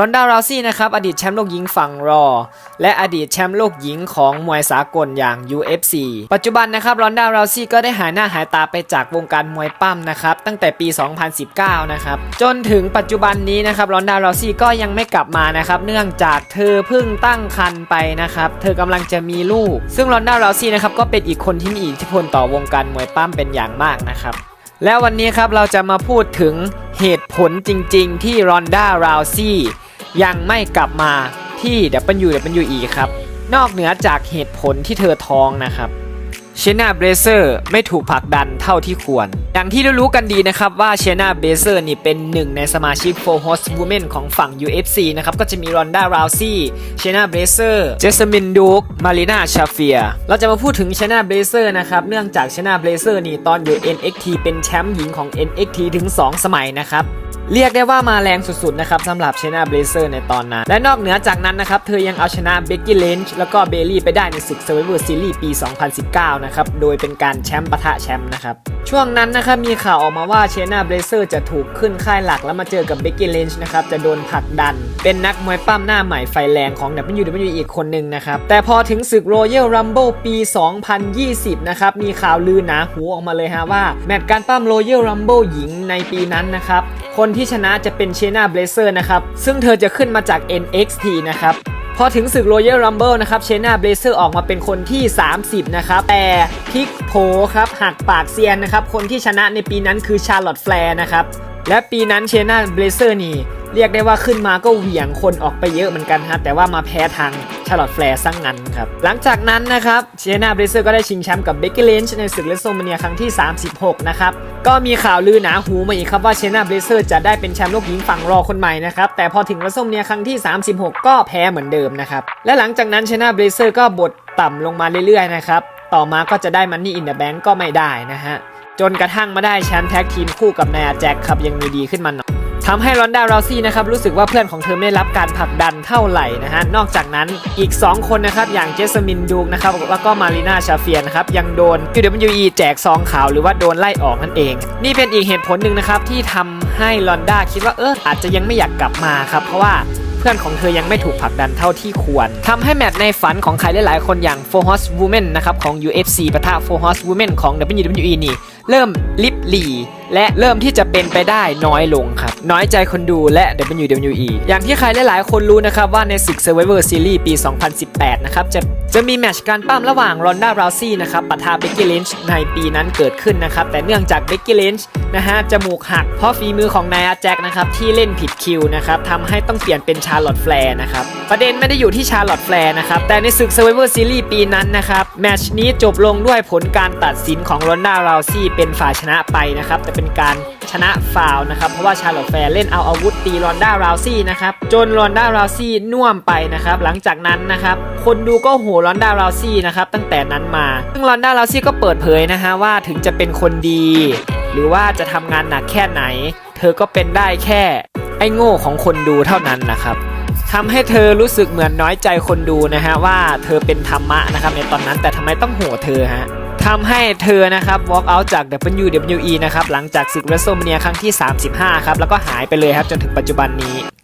รอนดาราซี่นะครับอดีตแชมป์โลกหญิงฝั่งรอ และอดีตแชมป์โลกหญิงของมวยสากลอย่าง UFC ปัจจุบันนะครับรอนดาราซี่ก็ได้หายหน้าหายตาไปจากวงการมวยปั้มนะครับตั้งแต่ปี 2019 นะครับจนถึงปัจจุบันนี้นะครับรอนดาราซี่ก็ยังไม่กลับมานะครับเนื่องจากเธอเพิ่งตั้งครรภ์ไปนะครับเธอกำลังจะมีลูก ซึ่งรอนดาราซี่นะครับก็เป็นอีกคนที่มีอิทธิพลต่อวงการมวยปั้มเป็นอย่างมากนะครับแล้ววันนี้ครับเราจะมาพูดถึงเหตุผลจริง ๆ ที่รอนด้าราวซี่ ยังไม่กลับมาที่ WWE ครับ นอกเหนือจากเหตุผลที่เธอท้องนะครับเชนาเบเซอร์ไม่ถูกผลักดันเท่าที่ควร อย่างที่รู้กันดีนะครับว่าเชนาเบเซอร์นี่เป็นหนึ่งในสมาชิก4 Horse Women ของฝั่ง UFC นะครับ ก็จะมีรอนด้าราวซี่เชนาเบเซอร์เจสมินดูกมารีนาชาเฟีย เราจะมาพูดถึงเชนาเบเซอร์นะครับ เนื่องจากเชนาเบเซอร์นี่ตอนอยู่ NXT เป็นแชมป์หญิงของ NXT ถึง 2 สมัยนะครับ เรียกได้ว่ามาแรงสุดๆนะครับสำหรับเชนาเบรเซอร์ในตอนนั้น และนอกเหนือจากนั้นนะครับ เธอยังเอาชนะเบกกี้เลนช์แล้วก็เบลลี่ไปได้ในศึก Survivor Series ปี 2019 นะครับ โดยเป็นการแชมป์ปะทะแชมป์นะครับ ช่วงนั้นนะครับ มีข่าวออกมาว่าเชนาเบรเซอร์จะถูกขึ้นค่ายหลักแล้วมาเจอกับเบกกี้เลนช์นะครับ จะโดนผลักดัน เป็นนักมวยปั้มหน้าใหม่ไฟแรงของ WWE อีกคนหนึ่งนะครับ แต่พอถึงศึก Royal Rumble ปี 2020 นะครับ มีข่าวลือหนาหูออกมาเลยฮะว่าแมตช์การปั้ม Royal Rumble หญิงในปีนั้นนะครับ คนที่ชนะจะเป็นเชนาเบลเซอร์นะครับ ซึ่งเธอจะขึ้นมาจาก NXT นะครับ พอถึงศึก Royal Rumble นะครับ เชนาเบลเซอร์ออกมาเป็นคนที่ 30 นะครับ แต่พลิกโผครับหักปากเซียนนะครับ คนที่ชนะในปีนั้นคือชาร์ลอตแฟร์นะครับ และปีนั้นเชนาเบรเซอร์นี่เรียกได้ว่าขึ้นมาก็เหวี่ยงคนออกไปเยอะเหมือนกันฮะแต่ว่ามาแพ้ทางชาร์ลอตแฟร์ซะงงั้นครับ หลังจากนั้นนะครับเชนาเบรเซอร์ก็ได้ชิงแชมป์กับเบกกี้เลนช์ในศึกเลสโซมาเนียครั้งที่ 36 นะครับ ก็มีข่าวลือหนาหูมาอีกครับว่าเชนาเบรเซอร์จะได้เป็นแชมป์โลกหญิงฝั่งรอคนใหม่นะครับ แต่พอถึงเลสโซมาเนียครั้งที่ 36 ก็แพ้เหมือนเดิมนะครับ และหลังจากนั้นเชนาเบรเซอร์ก็บทต่ำลงมาเรื่อยๆนะครับ ต่อมาก็จะได้มันนี่อินเดอะแบงก์ก็ไม่ได้นะฮะ จนกระทั่งมาได้แชมป์แท็กทีมคู่กับนายแจ็คครับยังมีดีขึ้นมาหน่อยทำให้รอนดาราซี่นะครับรู้สึกว่าเพื่อนของเธอไม่ได้รับการผลักดันเท่าไหร่นะฮะนอกจากนั้นอีก 2 คนนะครับอย่างเจสมินดูกนะครับแล้วก็มารีนาชาเฟียนะครับยังโดน WWE แจกซองขาวหรือว่าโดนไล่ออกนั่นเอง นี่เป็นอีกเหตุผลหนึ่งนะครับที่ทำให้รอนดาคิดว่าเอออาจจะยังไม่อยากกลับมาครับเพราะว่า เพื่อนของเธอยังไม่ถูกผลักดันเท่าที่ควรทำให้แมตช์ในฝันของใครหลายๆ คนอย่าง f o r Horse Women นะครับของ UFC ปะทะ4 Horse Women ของ WWE นี่ เริ่มลิบหลีและเริ่มที่จะเป็นไปได้น้อยลงครับ น้อยใจคนดูและ WWE อย่างที่ใครหลายๆ คนรู้นะครับว่าในศึก Survivor Series ปี 2018 นะครับจะจะมีแมตช์การปั้มระหว่างรอนด้าราวซี่นะครับปะทะเบกกี้ลินช์ในปีนั้นเกิดขึ้นนะครับ แต่เนื่องจากเบกกี้ลินช์นะฮะจมูกหักเพราะฝีมือของนายอาแจ็คนะครับที่เล่นผิดคิวนะครับทำให้ต้องเปลี่ยนเป็นชาร์ลอตแฟร์นะครับประเด็นไม่ได้อยู่ที่ชาร์ลอตแฟร์นะครับแต่ในศึก Survivor Series ปีนั้นนะครับแมตช์นี้จบลงด้วยผลการตัดสินของรอนด้าราวซี่เป็นฝ่ายชนะไปนะครับแต่เป็นการ นะฟาวนะครับ เพราะว่าชาร์ลอตแฟร์เล่นเอาอาวุธตีรอนด้าราวซี่นะครับ จนรอนด้าราวซี่น่วมไปนะครับ หลังจากนั้นนะครับคนดูก็โหรอนด้าราวซี่นะครับตั้งแต่นั้นมา ซึ่งรอนด้าราวซี่ก็เปิดเผยนะฮะว่าถึงจะเป็นคนดี หรือว่าจะทำงานหนักแค่ไหน เธอก็เป็นได้แค่ไอ้โง่ของคนดูเท่านั้นนะครับทำให้เธอรู้สึกเหมือนน้อยใจคนดูนะฮะว่าเธอเป็นธรรมะนะครับในตอนนั้นแต่ทำไมต้องโหเธอฮะ ทำให้เธอนะครับ walk out จาก WWE นะครับหลังจากศึก WrestleMania ครั้งที่ 35 ครับ แล้วก็หายไปเลยครับจนถึงปัจจุบันนี้